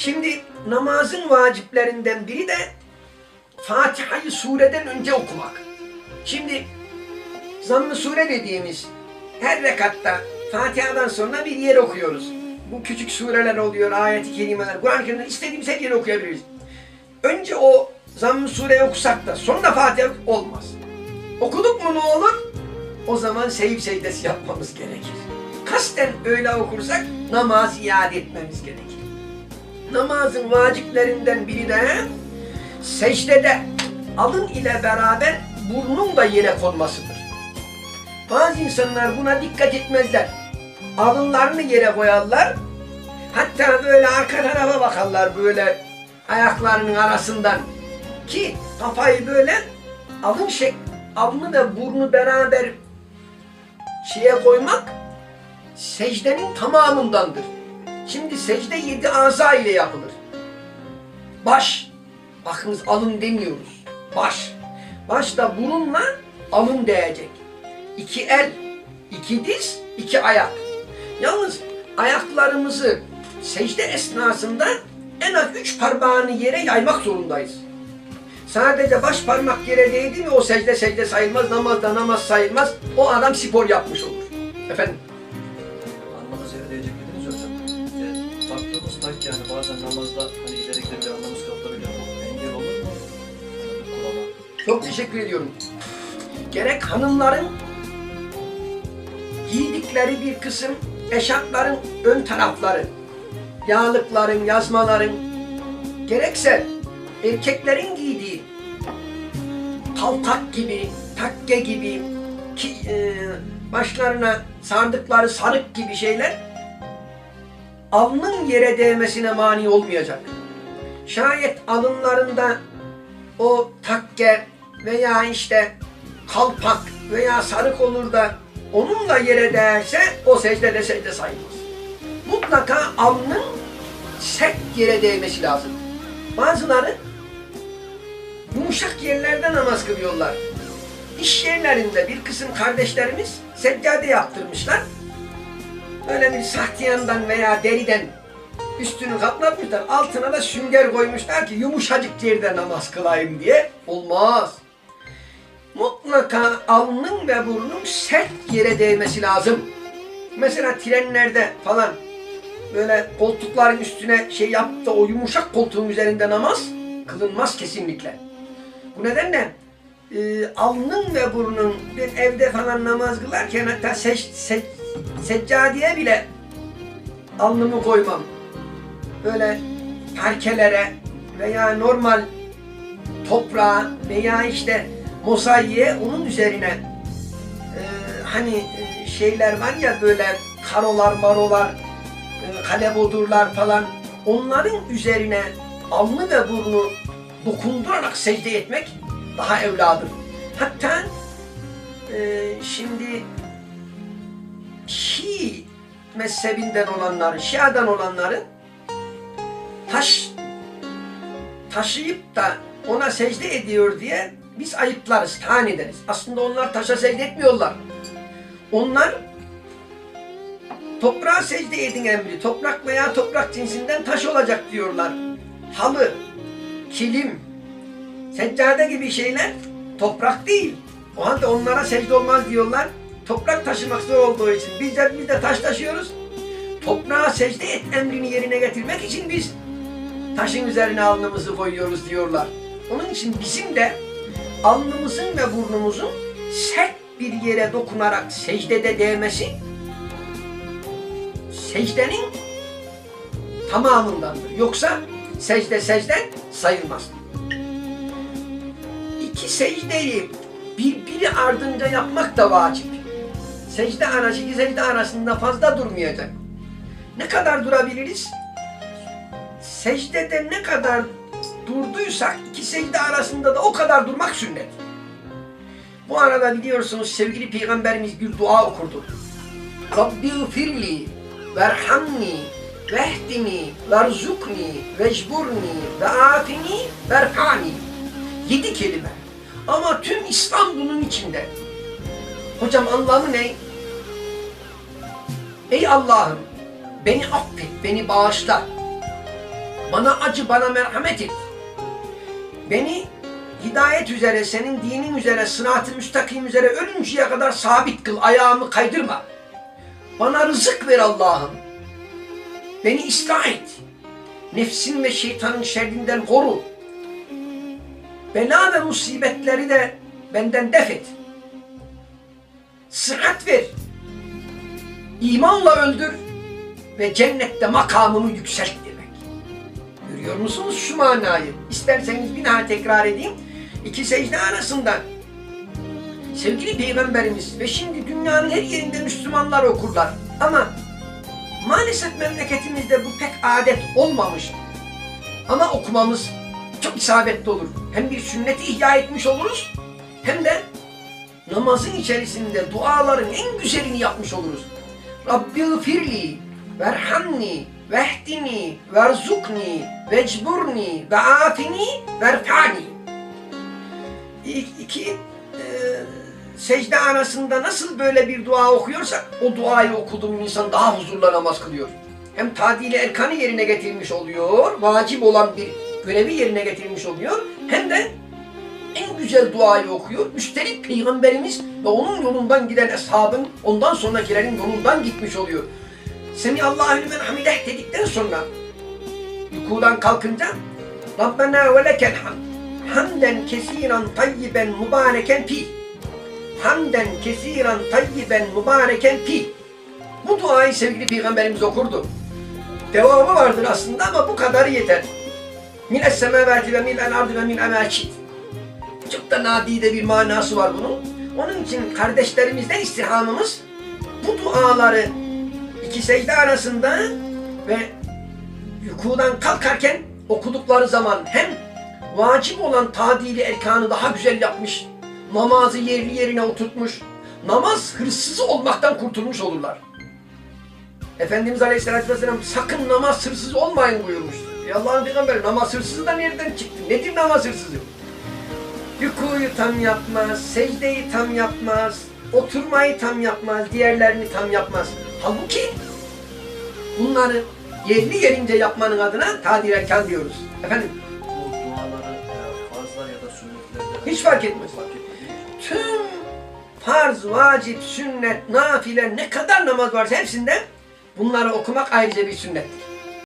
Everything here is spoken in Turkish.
Şimdi namazın vaciplerinden biri de Fatiha'yı sureden önce okumak. Şimdi zamm-ı sure dediğimiz her rekatta Fatiha'dan sonra bir yer okuyoruz. Bu küçük sureler oluyor, ayet-i kerimeler. Kur'an-ı Kerim'den istediğimiz her yeri okuyabiliriz. Önce o zamm-ı sureyi okusak da sonra Fatiha olmaz. Okuduk mu ne olur? O zaman seyif secdesi yapmamız gerekir. Kasten öyle okursak namaz iade etmemiz gerekir. Namazın vaciplerinden biri de secdede alın ile beraber burnun da yere konmasıdır. Bazı insanlar buna dikkat etmezler. Alınlarını yere koyarlar. Hatta böyle arka tarafa bakarlar böyle ayaklarının arasından. Ki kafayı böyle alın şek alnı ve burnu beraber şeye koymak secdenin tamamındandır. Şimdi secde yedi aza ile yapılır. Baş, bakınız alın demiyoruz. Baş. Başta burunla alın değecek. İki el, iki diz, iki ayak. Yalnız ayaklarımızı secde esnasında en az üç parmağını yere yaymak zorundayız. Sadece baş parmak yere değdi mi o secde secde sayılmaz, namazda namaz sayılmaz. O adam spor yapmış olur. Efendim? Bazen namazda hani ileri gidebilir anlamız kalkabiliyor. Bu engel olur mu? Çok teşekkür ediyorum. Gerek hanımların giydikleri bir kısım eşarpların ön tarafları, yağlıkların, yazmaların, gerekse erkeklerin giydiği kaltak gibi, takke gibi, ki, e, başlarına sardıkları sarık gibi şeyler alnın yere değmesine mani olmayacak. Şayet alınlarında o takke veya işte kalpak veya sarık olur da onunla yere değerse o secdede secde sayılmaz. Mutlaka alnın sert yere değmesi lazım. Bazıları yumuşak yerlerde namaz kılıyorlar. İş yerlerinde bir kısım kardeşlerimiz seccade yaptırmışlar. Böyle bir sahtiyandan veya deriden üstünü kaplatmışlar. Altına da sünger koymuşlar ki yumuşacık yerde namaz kılayım diye. Olmaz. Mutlaka alnın ve burnun sert yere değmesi lazım. Mesela trenlerde falan böyle koltukların üstüne şey yaptı o yumuşak koltuğun üzerinde namaz kılınmaz kesinlikle. Bu nedenle e, alnın ve burnun ben evde falan namaz kılarken hatta sec, sec, seccadeye bile alnımı koymam. Böyle parkelere veya normal toprağa veya işte mosaiğe onun üzerine e, hani e, şeyler var ya böyle karolar marolar e, kalebodurlar falan onların üzerine alnı ve burnu dokundurarak secde etmek daha evladır. Hatta e, şimdi Şii mezhebinden olanların, Şia'dan olanların taş taşıyıp da ona secde ediyor diye biz ayıplarız, tahan ederiz. Aslında onlar taşa secde etmiyorlar. Onlar toprağa secde edin emri. Toprak veya toprak cinsinden taş olacak diyorlar. Halı, kilim, seccade gibi şeyler toprak değil. O halde onlara secde olmaz diyorlar. Toprak taşımak zor olduğu için biz de, biz de taş taşıyoruz. Toprağa secde et emrini yerine getirmek için biz taşın üzerine alnımızı koyuyoruz diyorlar. Onun için bizim de alnımızın ve burnumuzun sert bir yere dokunarak secdede değmesi secdenin tamamındandır. Yoksa secde secde sayılmaz. İki secdeyi birbiri ardınca yapmak da vacip. Secde arası iki secde arasında fazla durmayacak. Ne kadar durabiliriz? Secdede ne kadar durduysak iki secde arasında da o kadar durmak sünnet. Bu arada biliyorsunuz sevgili peygamberimiz bir dua okurdu. Rabbi firli verhamni vehdini verzukni vecburni ve afini verfani. Yedi kelime. Ama tüm İslam bunun içinde. Hocam anlamı ne? Ey Allah'ım beni affet, beni bağışla. Bana acı, bana merhamet et. Beni hidayet üzere, senin dinin üzere, sırat-ı müstakim üzere ölünceye kadar sabit kıl, ayağımı kaydırma. Bana rızık ver Allah'ım. Beni ıslah et. Nefsin ve şeytanın şerrinden koru. Bela ve musibetleri de benden def et. Sıhhat ver. İmanla öldür ve cennette makamımı yükselt demek. Görüyor musunuz şu manayı? İsterseniz bir daha tekrar edeyim. İki secde arasında sevgili peygamberimiz ve şimdi dünyanın her yerinde Müslümanlar okurlar. Ama maalesef memleketimizde bu pek adet olmamış. Ama okumamız çok isabetli olur. Hem bir sünneti ihya etmiş oluruz hem de namazın içerisinde duaların en güzelini yapmış oluruz. Rabbi firli verhamni vehdini verzukni vecburni ve afini verfani İlk iki e, secde arasında nasıl böyle bir dua okuyorsak o duayı okuduğum insan daha huzurla namaz kılıyor. Hem tadili erkanı yerine getirmiş oluyor, vacip olan bir görevi yerine getirmiş oluyor. Hem de en güzel duayı okuyor. Üstelik Peygamberimiz ve onun yolundan giden eshabın ondan sonrakilerin yolundan gitmiş oluyor. Seni Allahü lümen hamideh dedikten sonra yukudan kalkınca Rabbena ve lekel hamd hamden kesiren tayyiben mübareken fi hamden kesiren tayyiben mübareken fi bu duayı sevgili Peygamberimiz okurdu. Devamı vardır aslında ama bu kadar yeter. Min es semavati ve min el ardı ve min emâşid. Çok da nadide bir manası var bunun. Onun için kardeşlerimizden istirhamımız bu duaları iki secde arasında ve yukudan kalkarken okudukları zaman hem vacip olan tadili erkanı daha güzel yapmış, namazı yerli yerine oturtmuş, namaz hırsızı olmaktan kurtulmuş olurlar. Efendimiz Aleyhisselatü Vesselam sakın namaz hırsız olmayın buyurmuştur. Ya Allah'ın peygamberi namaz hırsızı da nereden çıktı? Nedir namaz hırsızı? Rükuyu tam yapmaz, secdeyi tam yapmaz, oturmayı tam yapmaz, diğerlerini tam yapmaz. Halbuki bunları yerli yerince yapmanın adına tadil erkan diyoruz. Efendim Bu duaları farzlar ya da sünnetlerde hiç fark etmez. fark. Tüm farz, vacip, sünnet, nafile ne kadar namaz varsa hepsinde bunları okumak ayrıca bir sünnettir.